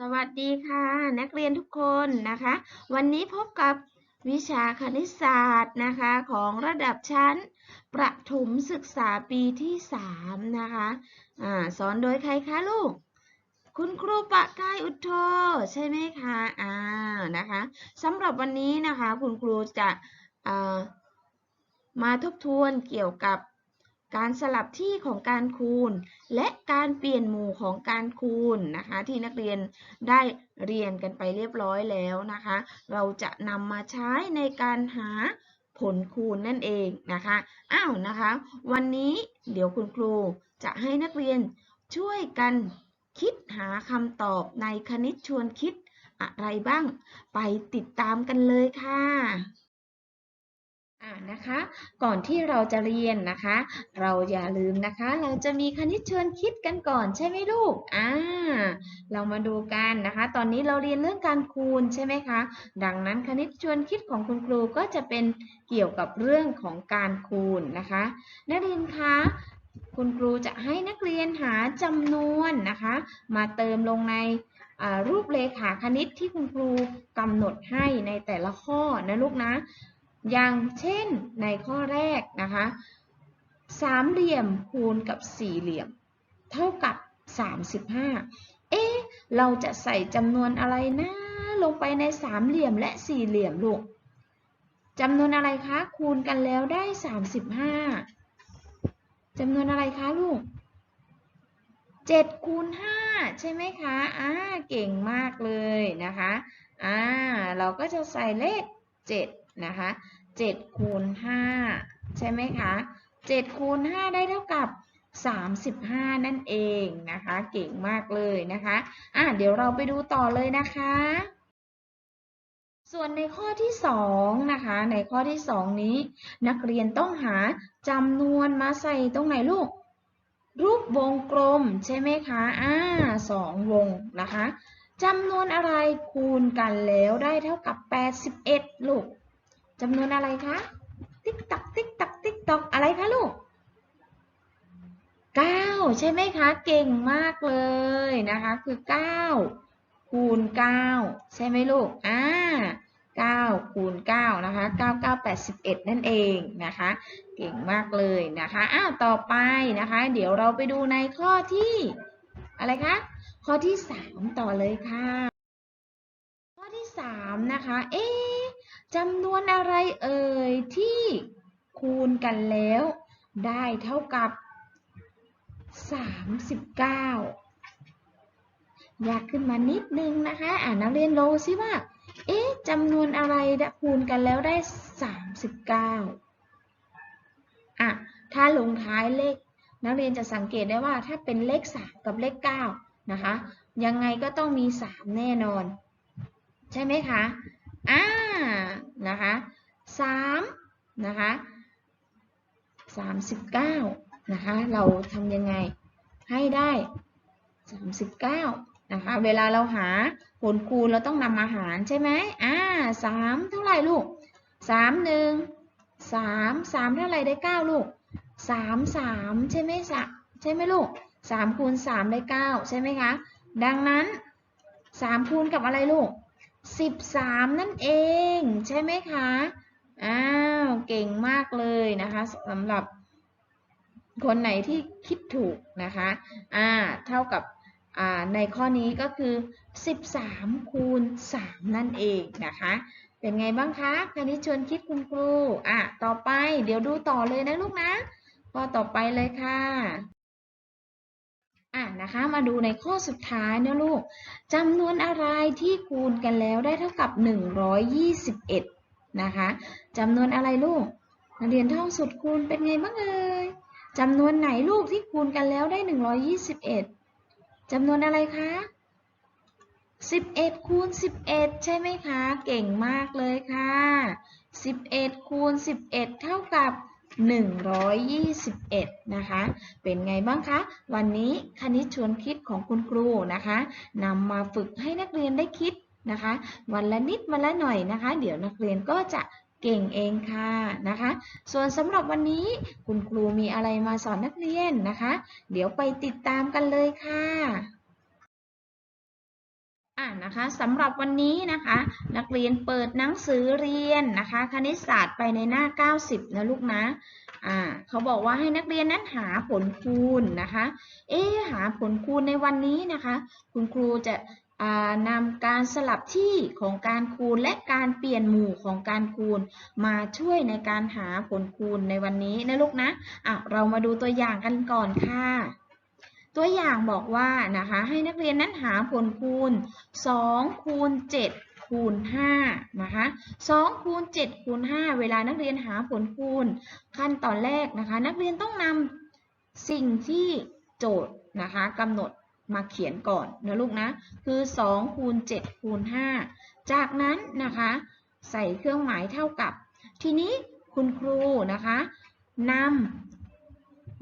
สวัสดีค่ะ นักเรียนทุกคนนะคะ วันนี้พบกับวิชาคณิตศาสตร์นะคะของระดับชั้น ประถมศึกษาปีที่3นะคะอาสอนโดยใครคะลูก คุณครูปะกายอุทโธใช่ไหมคะอ่านะคะสำหรับวันนี้นะคะคุณครูจะมาทบทวนเกี่ยวกับ การสลับที่ของการคูณ และการเปลี่ยนหมู่ของการคูณนะคะ ที่นักเรียนได้เรียนกันไปเรียบร้อยแล้วนะคะ เราจะนำมาใช้ในการหาผลคูณนั่นเองนะคะอ้าวนะคะ วันนี้เดี๋ยวคุณครูจะให้นักเรียนช่วยกันคิดหาคำตอบในคณิตชวนคิดอะไรบ้าง ไปติดตามกันเลยค่ะ อ่านะคะ ก่อนที่เราจะเรียนนะคะ เราอย่าลืมนะคะ เราจะมีคณิตชวนคิดกันก่อนใช่ไหมลูกอ่าเรามาดูกันนะคะ ตอนนี้เราเรียนเรื่องการคูณใช่ไหมคะ ดังนั้นคณิตชวนคิดของคุณครูก็จะเป็นเกี่ยวกับเรื่องของการคูณนะคะนักเรียนคะคุณครูจะให้นักเรียนหาจำนวนนะคะ มาเติมลงในรูปเลขาคณิตที่คุณครูกำหนดให้ในแต่ละข้อนะลูกนะ อย่างเช่นในข้อแรกนะคะ สามเหลี่ยมคูณกับสี่เหลี่ยม เท่ากับ 35 เอ๊ะ เราจะใส่จำนวนอะไรนะลงไปในสามเหลี่ยมและสี่เหลี่ยมลูกจำนวนอะไรคะ คูณกันแล้วได้ 35จำนวนอะไรคะลูก7คูณ5ใช่ไหมคะอ่าเก่งมากเลยนะคะอ่าเราก็จะใส่เลข7นะคะ 7คูณ5ใช่ไหมคะ7คูณ5ได้เท่ากับ35นั่นเองนะคะ เก่งมากเลยนะคะอะเดี๋ยวเราไปดูต่อเลยนะคะ ส่วนในข้อที่2นะคะ ในข้อที่2นี้ นักเรียนต้องหาจำนวนมาใส่ตรงไหนลูก รูปวงกลมใช่ไหมคะอ่าสองวงนะคะจำนวนอะไรคูณกันแล้วได้เท่ากับ 81 ลูก จำนวนอะไรคะ ติ๊กตักติ๊กตักติ๊กตอกอะไรคะลูก9ใช่ไหมคะ เก่งมากเลยนะคะ คือ9คูณ9ใช่ไหมลูกอ่า9คูณ9นะคะ9 9 81 นั่นเองนะคะ เก่งมากเลยนะคะอ้าวต่อไปนะคะ เดี๋ยวเราไปดูในข้อที่ อะไรคะ ข้อที่ 3 ต่อเลยค่ะ ข้อที่ 3 นะคะ เอ๊ะ จำนวนอะไรเอ่ยที่คูณกันแล้ว ได้เท่ากับ 39อยากขึ้นมานิดนึงนะคะ อ่านนักเรียนโลซิว่า เอ๊ะจำนวนอะไรคูณกันแล้วได้ 39 อะ ถ้าลงท้ายเลข นักเรียนจะสังเกตได้ว่าถ้าเป็นเลข 3 กับเลข 9 นะคะ ยังไงก็ต้องมี 3 แน่นอน ใช่ไหมคะ อ่า นะคะสามนะคะสามสิบเก้านะคะเราทำยังไงให้ได้สามสิบเก้านะคะเวลาเราหาผลคูณเราต้องนำมาหารใช่ไหมอ่าสามเท่าไหร่ลูกสามหนึ่งสามสามเท่าไหร่ได้เก้าลูกสามสามใช่ไหมสะใช่ไหมลูกสามคูณสามได้เก้าใช่ไหมคะดังนั้นสามคูณกับอะไรลูก 13 นั่นเอง ใช่ไหมคะ อ้าว เก่งมากเลยนะคะสำหรับคนไหนที่คิดถูกนะคะ อ่า เท่ากับอ่าในข้อนี้ก็คือ 13 คูณ 3 นั่นเองนะคะ เป็นไงบ้างคะคณิตชวนคิดคุณครู อะ ต่อไป เดี๋ยวดูต่อเลยนะลูกนะ ข้อต่อไปเลยค่ะ อะนะคะ มาดูในข้อสุดท้ายนะลูกจำนวนอะไรที่คูณกันแล้วได้เท่ากับ 121 นะคะจำนวนอะไรลูกนักเรียนท่องสุดคูณเป็นไงบ้างเอ่ยจำนวนไหนลูกที่คูณกันแล้วได้ 121จำนวนอะไรคะ 11 คูณ 11 ใช่ไหมคะ เก่งมากเลยค่ะ 11 คูณ 11 เท่ากับ 121 นะคะ เป็นไงบ้างคะ วันนี้คณิตชวนคิดของคุณครูนะคะนำมาฝึกให้นักเรียนได้คิดนะคะ วันละนิดวันละหน่อยนะคะ เดี๋ยวนักเรียนก็จะเก่งเองค่ะนะคะ ส่วนสำหรับวันนี้คุณครูมีอะไรมาสอนนักเรียนนะคะ เดี๋ยวไปติดตามกันเลยค่ะ อ่านะคะสำหรับวันนี้นะคะ นักเรียนเปิดหนังสือเรียนนะคะ คณิตศาสตร์ไปในหน้า 90 นะลูกนะอ่าเขาบอกว่าให้นักเรียนนั้นหาผลคูณนะคะ เอ๊หาผลคูณในวันนี้นะคะ คุณครูจะอ่านำการสลับที่ของการคูณและการเปลี่ยนหมู่ของการคูณ มาช่วยในการหาผลคูณในวันนี้นะลูกนะอะเรามาดูตัวอย่างกันก่อนค่ะ ตัวอย่างบอกว่านะคะให้นักเรียนนั้นหาผลคูณ 2 คูณ 7 คูณ 5 นะคะ2คูณ 7 คูณ 5 เวลานักเรียนหาผลคูณ ขั้นตอนแรกนะคะ นักเรียนต้องนำสิ่งที่โจทย์นะคะกำหนดมาเขียนก่อนนะลูกนะ คือ 2 คูณ 7 คูณ 5 จากนั้นนะคะใส่เครื่องหมายเท่ากับ ทีนี้คุณครูนะคะนำ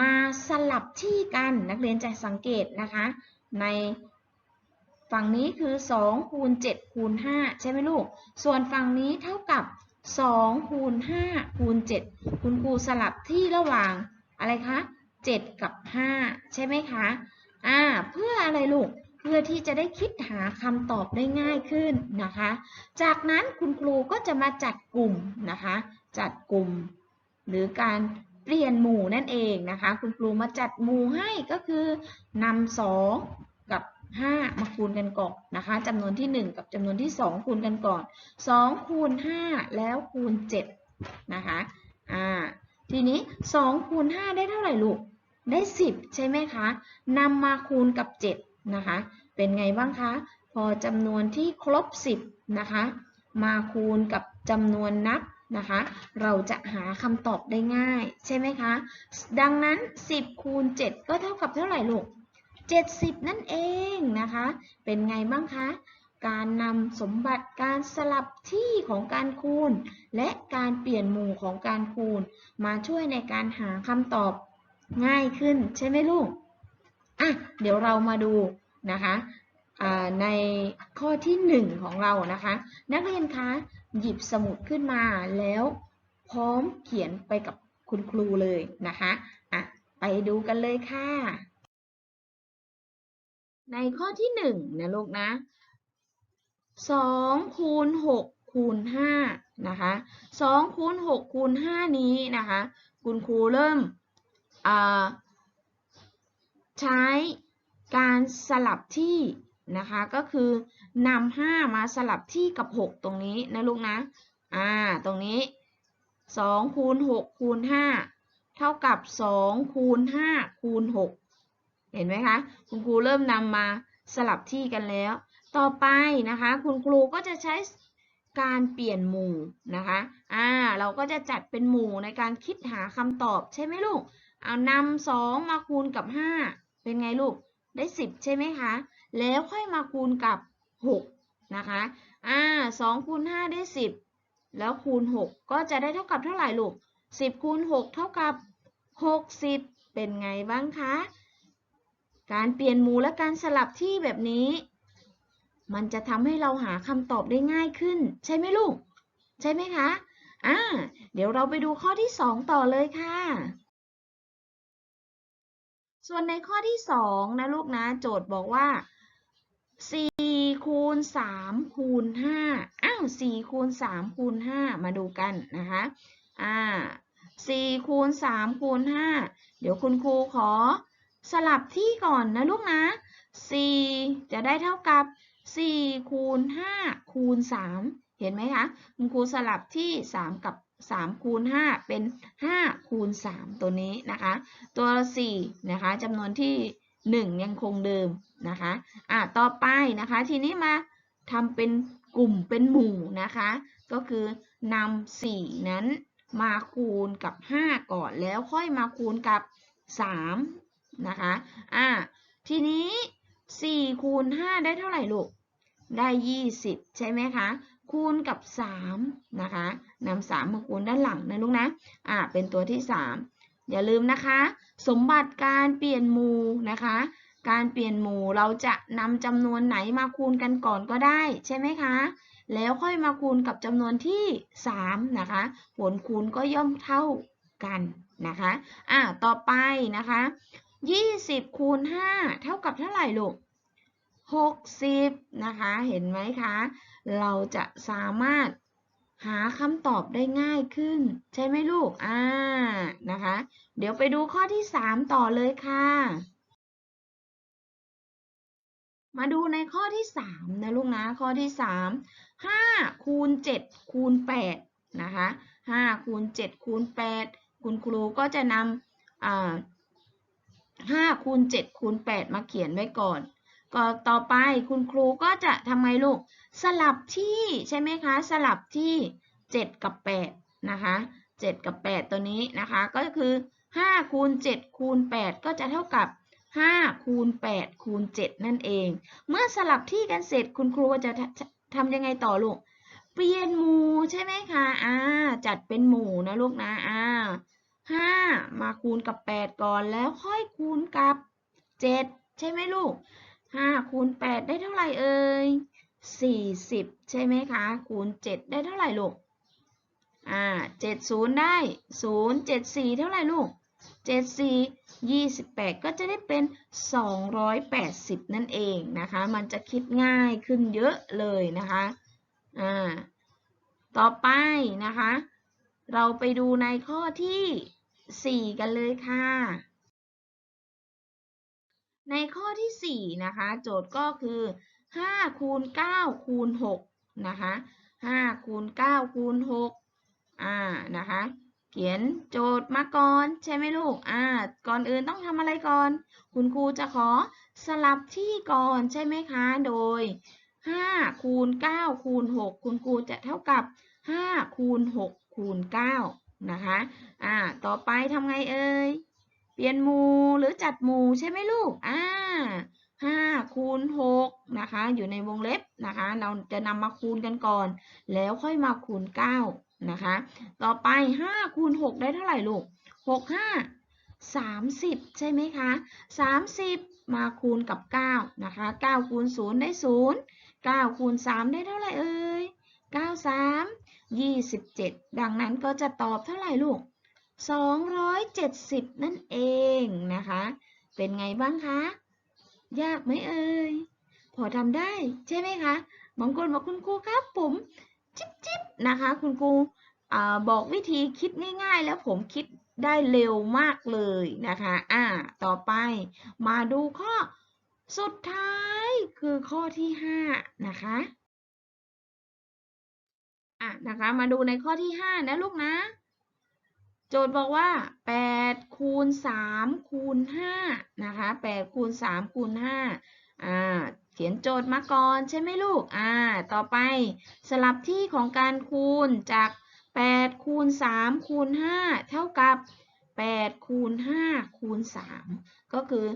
มาสลับที่กันนักเรียนจะสังเกตนะคะ ในฝั่งนี้คือ2คูณ7คูณ5ใช่ไหมลูก ส่วนฝั่งนี้เท่ากับ2คูณ5คูณ7คุณครูสลับที่ระหว่างอะไรคะ7 กับ 5 ใช่ไหมคะอ่าเพื่ออะไรลูกเพื่อที่จะได้คิดหาคำตอบได้ง่ายขึ้นนะคะ จากนั้นคุณครูก็จะมาจัดกลุ่มนะคะ จัดกลุ่ม หรือการ เปลี่ยนหมู่นั่นเองนะคะ คุณครูมาจัดหมู่ให้ก็คือนำสองกับ 5 มาคูณกันก่อนนะคะจำนวนที่ 1 กับจำนวนที่ 2 คูณกันก่อน 2 คูณ 5 แล้วคูณ 7 นะคะอ่าทีนี้ 2 คูณ 5 ได้เท่าไหร่ลูก ได้ 10 ใช่ไหมคะนำมาคูณกับ 7 นะคะ เป็นไงบ้างคะ พอจำนวนที่ครบ 10 นะคะ มาคูณกับจำนวนนับ นะคะ เราจะหาคำตอบได้ง่าย ใช่ไหมคะ ดังนั้น 10 คูณ 7 ก็เท่ากับเท่าไหร่ลูก 70 นั่นเองนะคะ เป็นไงบ้างคะ การนำสมบัติการสลับที่ของการคูณ และการเปลี่ยนหมู่ของการคูณ มาช่วยในการหาคำตอบง่ายขึ้นใช่ไหมลูก อะ เดี๋ยวเรามาดูนะคะในข้อที่ 1 ของเรานะคะ นักเรียนคะ หยิบสมุดขึ้นมาแล้วพร้อมเขียนไปกับคุณครูเลยนะคะอะไปดูกันเลยค่ะ ในข้อที่หนึ่งนะลูกนะสองคูณหกคูณห้านะคะสองคูณหกคูณห้านี้นะคะคุณครูเริ่มใช้การสลับที่ นะคะ ก็คือนำห้ามาสลับที่กับหกตรงนี้นะลูกนะ อ่า ตรงนี้สองคูณหกคูณห้าเท่ากับสองคูณห้าคูณหกเห็นไหมคะ คุณครูเริ่มนำมาสลับที่กันแล้ว ต่อไปนะคะ คุณครูก็จะใช้การเปลี่ยนหมู่นะคะ อ่า เราก็จะจัดเป็นหมู่ในการคิดหาคำตอบใช่ไหมลูก เอานำสองมาคูณกับห้าเป็นไงลูก ได้สิบใช่ไหมคะ แล้วค่อยมาคูณกับหกนะคะ อ่าสองคูณห้าได้สิบแล้วคูณหกก็จะได้เท่ากับเท่าไหร่ลูกสิบคูณหกเท่ากับหกสิบเป็นไงบ้างคะ การเปลี่ยนหมู่และการสลับที่แบบนี้ มันจะทำให้เราหาคำตอบได้ง่ายขึ้น ใช่ไหมลูก ใช่ไหมคะ อ่า เดี๋ยวเราไปดูข้อที่ 2 ต่อเลยค่ะ ส่วนในข้อที่ 2 นะลูกนะโจทย์บอกว่า 4 คูณ 3 คูณ 5 อ้าว 4 คูณ 3 คูณ 5 มาดูกันนะคะ อ่า 4 คูณ 3 คูณ 5 เดี๋ยวคุณครูขอสลับที่ก่อนนะลูกนะ 4 จะได้เท่ากับ 4 คูณ 5 คูณ 3 เห็นไหมคะ คุณครูสลับที่ 3 กับ 3คูณ5เป็น 5 คูณ 3 ตัวนี้นะคะ ตัว4นะคะจำนวนที่ 1 ยังคงเดิมนะคะอะต่อไปนะคะ ทีนี้มาทำเป็นกลุ่มเป็นหมู่นะคะ ก็คือนำ4นั้นมาคูณกับ 5 ก่อนแล้วค่อยมาคูณกับ 3 นะคะอะทีนี้ 4 คูณ 5 ได้เท่าไหร่ลูก ได้ 20 ใช่ไหมคะ คูณกับ3นะคะนำ3มาคูณด้านหลังนะลูกนะอ่าเป็นตัวที่ 3 อย่าลืมนะคะ สมบัติการเปลี่ยนหมู่นะคะ การเปลี่ยนหมู่เราจะนำจำนวนไหนมาคูณกันก่อนก็ได้ใช่ไหมคะแล้วค่อยมาคูณกับจำนวนที่ 3 นะคะ ผลคูณก็ย่อมเท่ากันนะคะอ่าต่อไปนะคะ 20คูณ5เท่ากับเท่าไหร่ลูก 60 นะคะ เห็นไหมคะ เราจะสามารถหาคำตอบได้ง่ายขึ้น ใช่ไหมลูก อ่า นะคะ เดี๋ยวไปดูข้อที่ 3 ต่อเลยค่ะ มาดูในข้อที่ 3 นะลูกนะ ข้อที่ 3 5คูณ7คูณ8นะคะ5คูณ7คูณ8คุณครูก็จะนำอ่า5คูณ7คูณ8มาเขียนไว้ก่อน ต่อไปคุณครูก็จะทำไมลูก สลับที่ใช่ไหมคะ สลับที่ 7 กับ 8 นะคะ 7 กับ 8 ตัวนี้นะคะ ก็คือ5คูณ7คูณ8 ก็จะเท่ากับ5คูณ8คูณ7นั่นเอง เมื่อสลับที่กันเสร็จคุณครูก็จะทำยังไงต่อลูก เปลี่ยนหมู่ใช่ไหมคะอ่าจัดเป็นหมู่นะลูกนะอ่าห้ามาคูณกับ 8 ก่อนแล้วค่อยคูณกับ 7 ใช่ไหมลูก 5คูณ8ได้เท่าไหร่เอ่ย40 ใช่ไหมคะ คูณ 7 ได้เท่าไหร่ลูก อ่า70 ได้ 0 74 เท่าไหร่ลูก 74 28 ก็จะได้เป็น 280 นั่นเองนะคะ มันจะคิดง่ายขึ้นเยอะเลยนะคะ อ่า ต่อไปนะคะ เราไปดูในข้อที่ 4 กันเลยค่ะ ในข้อที่ 4 นะคะ โจทย์ก็คือ 5 คูณ 9 คูณ 6 นะคะ 5 คูณ 9 คูณ 6 อ่า นะคะ เขียนโจทย์มาก่อนใช่ไหมลูก อ่า ก่อนอื่นต้องทำอะไรก่อน คุณครูจะขอสลับที่ก่อนใช่ไหมคะ โดย 5 คูณ 9 คูณ 6 คุณครูจะเท่ากับ 5 คูณ 6 คูณ 9 นะคะ อ่า ต่อไปทำไงเอ่ย เปลี่ยนหมู่หรือจัดหมู่ใช่ไหมลูก อ่าห้าคูณหกนะคะ อยู่ในวงเล็บนะคะ เราจะนำมาคูณกันก่อน แล้วค่อยมาคูณเก้านะคะ ต่อไปห้าคูณหกได้เท่าไหร่ลูกหกห้าสามสิบใช่ไหมคะสามสิบมาคูณกับเก้านะคะเก้าคูณศูนย์ได้ศูนย์เก้าคูณสามได้เท่าไหร่เอ่ยเก้าสามยี่สิบเจ็ดดังนั้นก็จะตอบเท่าไหร่ลูก 270 นั่นเองนะคะ เป็นไงบ้างคะ ยากไหมเอ่ย พอทำได้ใช่ไหมคะบางคนบอกคุณครูครับผมจิ๊บจิ๊บนะคะ คุณครูอบอกวิธีคิดง่าย ๆ แล้วผมคิดได้เร็วมากเลยนะคะ อ่า ต่อไปมาดูข้อสุดท้ายคือข้อที่ 5 นะคะ อะนะคะ มาดูในข้อที่ 5 นะลูกนะ โจทย์บอกว่า 8 คูณ 3 คูณ 5 นะคะ 8 คูณ 3 คูณ 5 อ่า เขียนโจทย์มาก่อนใช่ไหมลูก อ่า ต่อไปสลับที่ของการคูณจาก 8 คูณ 3 คูณ 5 เท่ากับ 8 คูณ 5 คูณ 3 ก็คือ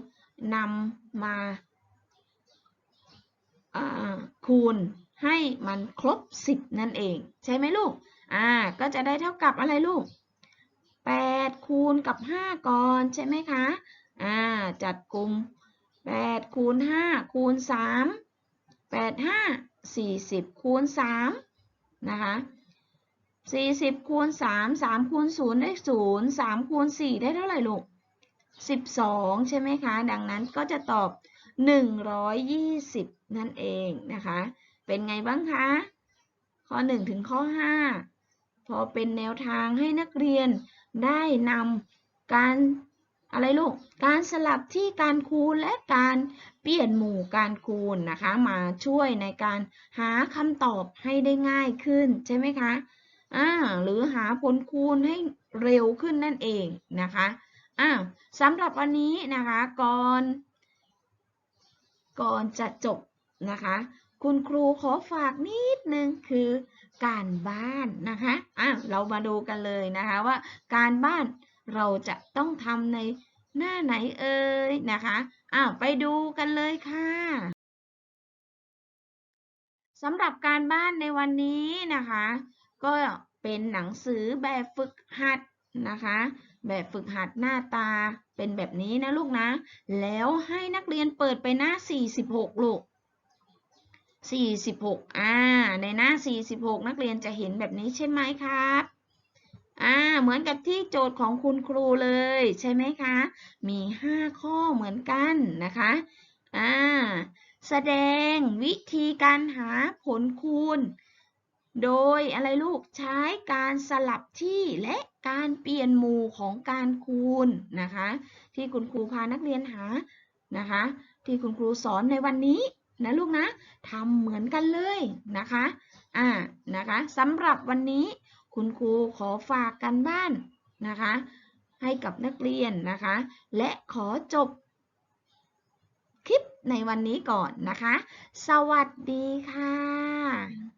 นำมาคูณให้มันครบ 10 นั่นเอง ใช่ไหมลูก อ่า ก็จะได้เท่ากับอะไรลูก 8 คูณกับ 5 ก่อนใช่ไหมคะ อ่า จัดกลุ่ม 8 คูณ 5 คูณ 3 8 5 40 คูณ 3 นะคะ 40 คูณ 3 3 คูณ 0 ได้ 0 3 คูณ 4 ได้เท่าไหร่ลูก 12 ใช่ไหมคะ ดังนั้นก็จะตอบ 120 นั่นเองนะคะ เป็นไงบ้างคะ ข้อ 1 ถึงข้อ 5 พอเป็นแนวทางให้นักเรียน ได้นำการอะไรลูก การสลับที่การคูณและการเปลี่ยนหมู่การคูณนะคะ มาช่วยในการหาคำตอบให้ได้ง่ายขึ้นใช่ไหมคะอ่าหรือหาผลคูณให้เร็วขึ้นนั่นเองนะคะอ่าสำหรับวันนี้นะคะก่อน ก่อนจะจบนะคะ คุณครูขอฝากนิดนึงคือ การบ้านนะคะอะเรามาดูกันเลยนะคะว่า การบ้านเราจะต้องทำในหน้าไหนเอ่ยนะคะอะไปดูกันเลยค่ะสำหรับการบ้านในวันนี้นะคะ ก็เป็นหนังสือแบบฝึกหัดนะคะ แบบฝึกหัดหน้าตาเป็นแบบนี้นะลูกนะ แล้วให้นักเรียนเปิดไปหน้า 46 ลูก 46 อ่า ในหน้า 46 นักเรียนจะเห็นแบบนี้ใช่ไหมครับ อ่า เหมือนกับที่โจทย์ของคุณครูเลยใช่ไหมคะ มี 5 ข้อเหมือนกันนะคะ อ่า แสดงวิธีการหาผลคูณ โดยอะไรลูกใช้การสลับที่และการเปลี่ยนหมู่ของการคูณนะคะ ที่คุณครูพานักเรียนหานะคะ ที่คุณครูสอนในวันนี้ นะลูกนะทำเหมือนกันเลยนะคะอ่านะคะสำหรับวันนี้คุณครูขอฝากกันบ้านนะคะ ให้กับนักเรียนนะคะ และขอจบคลิปในวันนี้ก่อนนะคะ สวัสดีค่ะ